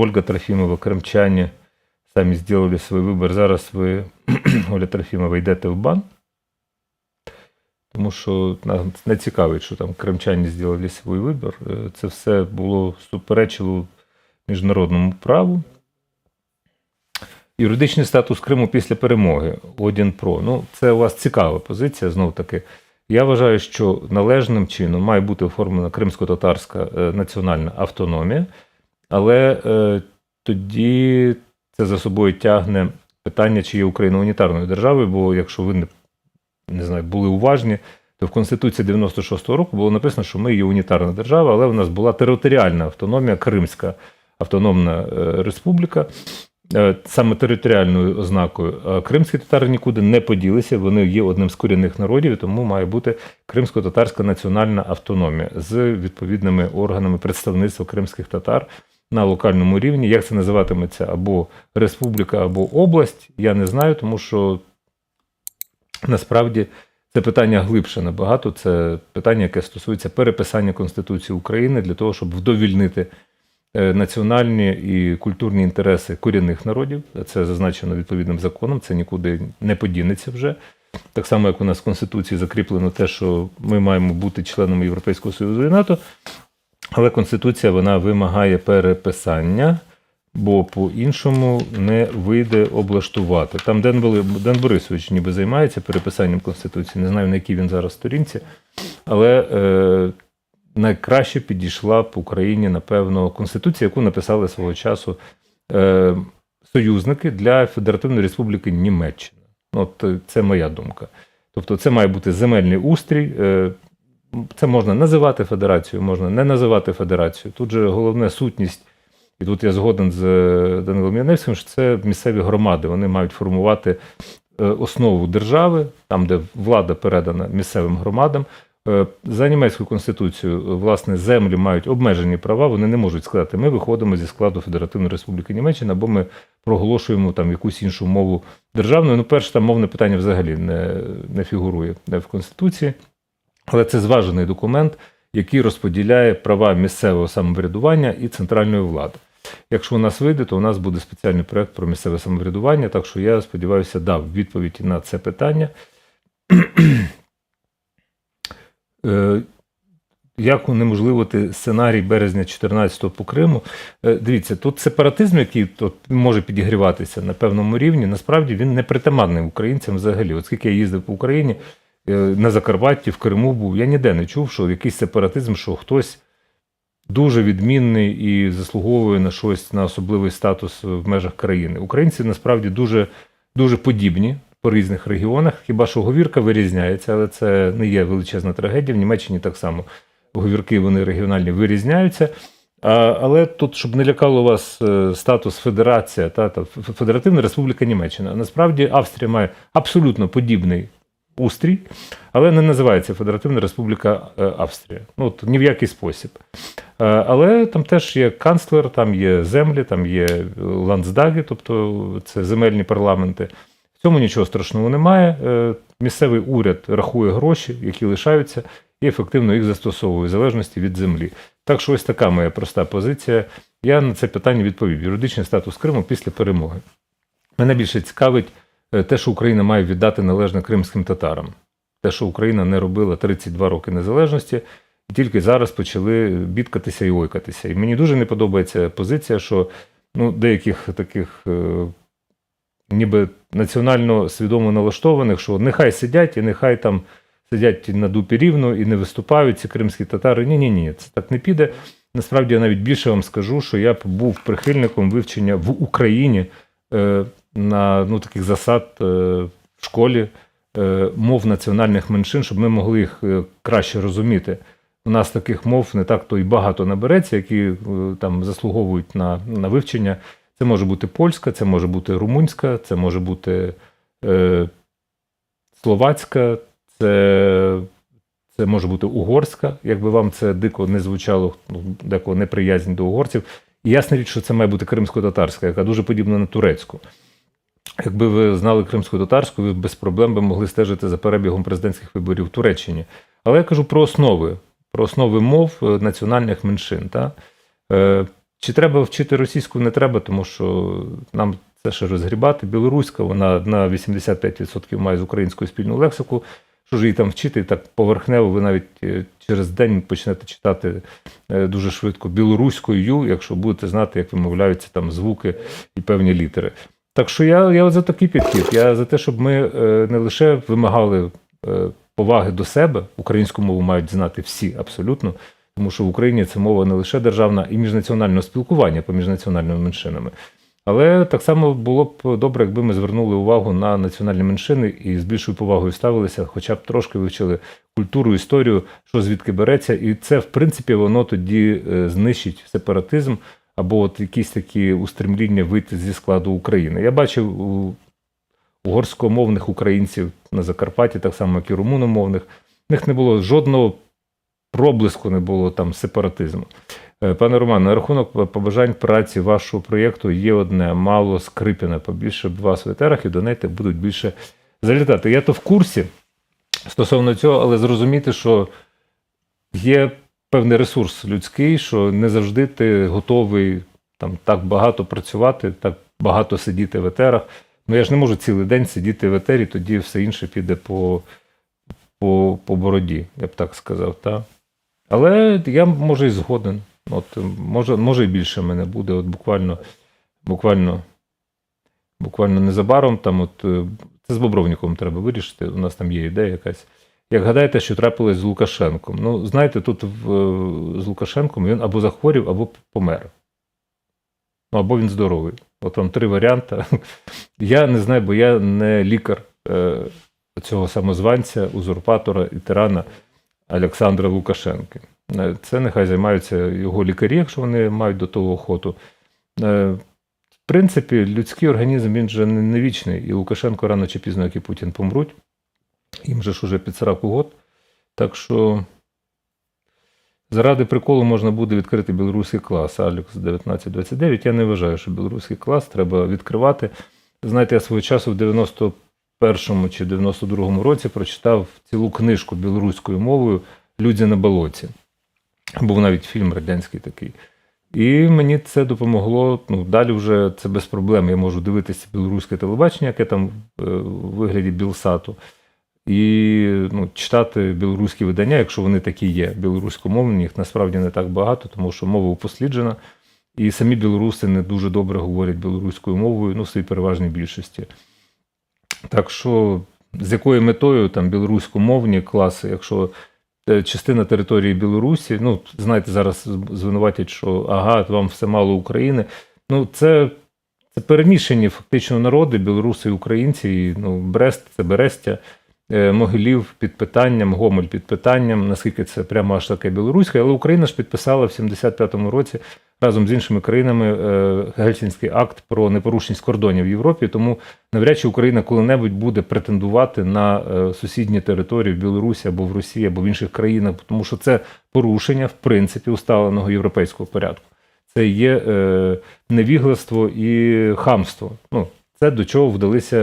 Ольга Трофимова, кримчані самі зробили свій вибір. Зараз ви, Оля Трофімова, йдете в бан. Тому що нас не цікавить, що там кримчані зробили свій вибір. Це все було суперечило міжнародному праву. Юридичний статус Криму після перемоги Одін Про. Ну, це у вас цікава позиція, знов таки. Я вважаю, що належним чином має бути оформлена кримсько-татарська е, національна автономія, але е, тоді це за собою тягне питання, чи є Україна унітарною державою, бо якщо ви не, не знаю, були уважні, то в Конституції 96-го року було написано, що ми є унітарна держава, але в нас була територіальна автономія, Кримська автономна е, республіка. Е, Саме територіальною ознакою кримські татари нікуди не поділися. Вони є одним з корінних народів, тому має бути кримсько-татарська національна автономія з відповідними органами представництва кримських татар на локальному рівні. Як це називатиметься або республіка, або область, я не знаю, тому що насправді це питання глибше набагато. Це питання, яке стосується переписання Конституції України для того, щоб вдовільнити е, національні і культурні інтереси корінних народів. Це зазначено відповідним законом, це нікуди не подінеться вже. Так само, як у нас в Конституції закріплено те, що ми маємо бути членами Європейського Союзу і НАТО, але Конституція вона вимагає переписання, бо по-іншому не вийде облаштувати. Там Ден, Бали- Ден Борисович ніби займається переписанням Конституції, не знаю, на якій він зараз сторінці, але е, найкраще підійшла б Україні, напевно, Конституція, яку написали свого часу е, союзники для Федеративної Республіки Німеччина. От е, це моя думка. Тобто, це має бути земельний устрій. е, Це можна називати федерацією, можна не називати федерацією. Тут же головне сутність, і тут я згоден з е, Данилом Яневським, що це місцеві громади. Вони мають формувати е, основу держави, там, де влада передана місцевим громадам. Е, За німецькою конституцією, власне, землі мають обмежені права. Вони не можуть сказати, ми виходимо зі складу Федеративної Республіки Німеччина, або ми проголошуємо там якусь іншу мову державною. Ну, перше, там мовне питання взагалі не, не фігурує в Конституції, але це зважений документ, який розподіляє права місцевого самоврядування і центральної влади. Якщо у нас вийде, то у нас буде спеціальний проект про місцеве самоврядування. Так що я сподіваюся, дав відповідь на це питання. Е, Як унеможливити сценарій березня 14-го по Криму? Е, Дивіться, тут сепаратизм, який тут може підігріватися на певному рівні, насправді він не притаманний українцям взагалі. Оскільки я їздив по Україні на Закарпатті, в Криму був, я ніде не чув, що якийсь сепаратизм, що хтось дуже відмінний і заслуговує на щось на особливий статус в межах країни. Українці насправді дуже, дуже подібні по різних регіонах. Хіба що говірка вирізняється, але це не є величезна трагедія. В Німеччині так само говірки вони регіональні вирізняються. А, але тут, щоб не лякало вас е, статус Федерація та, та Федеративна Республіка Німеччина. Насправді Австрія має абсолютно подібний устрій, але не називається Федеративна Республіка е, Австрія. Ну, от, ні в який спосіб. Е, Але там теж є канцлер, там є землі, там є е, ландсдаги, тобто це земельні парламенти. В цьому нічого страшного немає. Місцевий уряд рахує гроші, які лишаються, і ефективно їх застосовує в залежності від землі. Так що ось така моя проста позиція. Я на це питання відповів. Юридичний статус Криму після перемоги. Мене більше цікавить те, що Україна має віддати належне кримським татарам. Те, що Україна не робила 32 роки незалежності, і тільки зараз почали бідкатися і ойкатися. І мені дуже не подобається позиція, що ну, деяких таких е, ніби національно свідомо налаштованих, що нехай сидять і нехай там сидять на дупі рівно і не виступають ці кримські татари. Ні, ні, ні, це так не піде. Насправді я навіть більше вам скажу, що я б був прихильником вивчення в Україні е, на ну, таких засад е, в школі е, мов національних меншин, щоб ми могли їх е, краще розуміти. У нас таких мов не так то і багато набереться, які там заслуговують на, на вивчення. Це може бути польська, це може бути румунська, це може бути е, словацька, це, це може бути угорська, якби вам це дико не звучало, ну, декого неприязнь до угорців. І ясна річ, що це має бути кримсько-татарська, яка дуже подібна на турецьку. Якби ви знали кримсько-татарську, ви без проблем би могли стежити за перебігом президентських виборів в Туреччині. Але я кажу про основи, про основи мов е, національних меншин. Та? Е, Чи треба вчити російську? Не треба, тому що нам це ще розгрібати. Білоруська, вона на 85% має з українською спільну лексику. Що ж її там вчити, так поверхнево, ви навіть е, через день почнете читати дуже швидко білоруською, якщо будете знати, як вимовляються там звуки і певні літери. Так що я, я за такий підхід. Я за те, щоб ми е, не лише вимагали е, поваги до себе, українську мову мають знати всі абсолютно, тому що в Україні це мова не лише державна і міжнаціонального спілкування поміж національними меншинами. Але так само було б добре, якби ми звернули увагу на національні меншини і з більшою повагою ставилися, хоча б трошки вивчили культуру, історію, що звідки береться, і це, в принципі, воно тоді е, знищить сепаратизм або от якісь такі устремління вийти зі складу України. Я бачив у угорськомовних українців на Закарпатті, так само, як і румуномовних, в них не було жодного проблиску, не було там сепаратизму. Е, Пане Роман, на рахунок побажань праці вашого проєкту є одне: мало Скрипіна, побільше б вас в і донети будуть більше залітати. Я то в курсі стосовно цього, але зрозуміти, що є певний ресурс людський, що не завжди ти готовий там так багато працювати, так багато сидіти в етерах. Ну я ж не можу цілий день сидіти в етері, тоді все інше піде по, по, по бороді, я б так сказав. Та? Але я може і згоден. От, може, може і більше мене буде. От буквально, буквально, буквально незабаром там, от, е, це з Бобровником треба вирішити. У нас там є ідея якась. Як гадаєте, що трапилось з Лукашенком? Ну, знаєте, тут в, з Лукашенком він або захворів, або помер. Ну, або він здоровий. От вам три варіанти. Я не знаю, бо я не лікар е, цього самозванця, узурпатора і тирана Олександра Лукашенки. Е, Це нехай займаються його лікарі, якщо вони мають до того охоту. Е, В принципі, людський організм він же не вічний, і Лукашенко рано чи пізно, як і Путін помруть. Їм же ж уже під 40 год. Так що заради приколу можна буде відкрити білоруський клас Алекс 1929. Я не вважаю, що білоруський клас треба відкривати. Знаєте, я свого часу в 91-му чи 92-му році прочитав цілу книжку білоруською мовою Людзі на болоті. Був навіть фільм радянський такий. І мені це допомогло. Ну, далі вже це без проблем. Я можу дивитися білоруське телебачення, яке там е, в вигляді Білсату, і ну, читати білоруські видання, якщо вони такі є. Білоруськомовні, їх насправді не так багато, тому що мова упосліджена. І самі білоруси не дуже добре говорять білоруською мовою, ну, в своїй переважній більшості. Так що, з якою метою там білоруськомовні класи, якщо е, частина території Білорусі, ну, знаєте, зараз звинуватять, що ага, вам все мало України. Ну, це, це перемішані фактично народи, білоруси і українці. І, ну, Брест це Берестя, Могилів під питанням, Гомель під питанням, наскільки це прямо аж таке білоруське, але Україна ж підписала в 75-му році разом з іншими країнами е, Гельсінський акт про непорушність кордонів в Європі. Тому навряд чи Україна коли-небудь буде претендувати на е, сусідні території в Білорусі або в Росії, або в інших країнах, тому що це порушення в принципі усталеного європейського порядку. Це є е, невігластво і хамство. Ну, це до чого вдалися